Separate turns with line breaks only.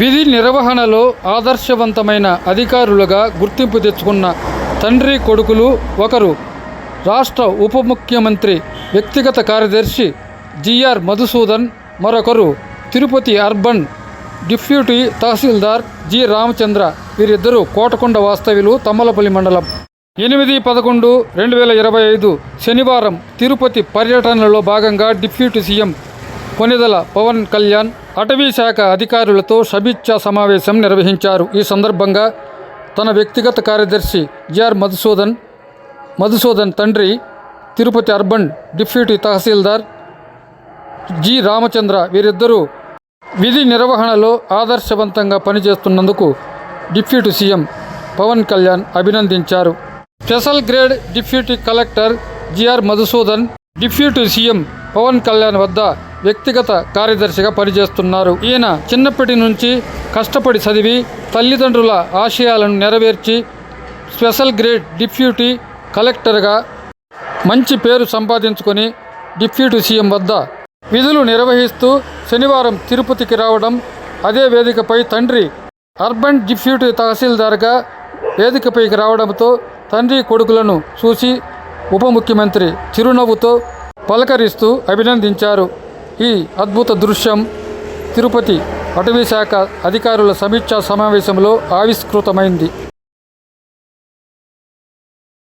విధి నిర్వహణలో ఆదర్శవంతమైన అధికారులుగా గుర్తింపు తెచ్చుకున్న తండ్రి కొడుకులు ఒకరు. రాష్ట్ర ఉప ముఖ్యమంత్రి వ్యక్తిగత కార్యదర్శి జిఆర్ మధుసూదన్ మరొకరు Tirupati urban deputy tahsildar G Ramachandra. వీరిద్దరూ కోటకొండ వాస్తవ్యులు తమ్మలపల్లి మండలం. ఎనిమిది పదకొండు రెండు వేల ఇరవై ఐదు శనివారం తిరుపతి పర్యటనలో భాగంగా డిప్యూటీ సీఎం కొనిదల పవన్ కళ్యాణ్ అటవీ శాఖ అధికారులతో సమీక్షా సమావేశం నిర్వహించారు. ఈ సందర్భంగా తన వ్యక్తిగత కార్యదర్శి జిఆర్ మధుసూదన్ మధుసూదన్ తండ్రి Tirupati urban deputy tahsildar G. Ramachandra వీరిద్దరూ విధి నిర్వహణలో ఆదర్శవంతంగా పనిచేస్తున్నందుకు డిప్యూటీ సీఎం పవన్ కళ్యాణ్ అభినందించారు. Special grade deputy collector GR Madhusudan deputy CM Pawan Kalyan వద్ద వ్యక్తిగత కార్యదర్శిగా పనిచేస్తున్నారు. ఈయన చిన్నప్పటి నుంచి కష్టపడి చదివి తల్లిదండ్రుల ఆశయాలను నెరవేర్చి స్పెషల్ గ్రేడ్ డిప్యూటీ కలెక్టర్గా మంచి పేరు సంపాదించుకొని డిప్యూటీ సీఎం వద్ద విధులు నిర్వహిస్తూ శనివారం తిరుపతికి రావడం అదే వేదికపై తండ్రి అర్బన్ డిప్యూటీ తహసీల్దార్గా వేదికపైకి రావడంతో తండ్రి కొడుకులను చూసి ఉప ముఖ్యమంత్రి చిరునవ్వుతో పలకరిస్తూ అభినందించారు. ఈ అద్భుత దృశ్యం తిరుపతి అటవీ శాఖ అధికారుల సమీక్షా సమావేశంలో ఆవిష్కృతమైంది.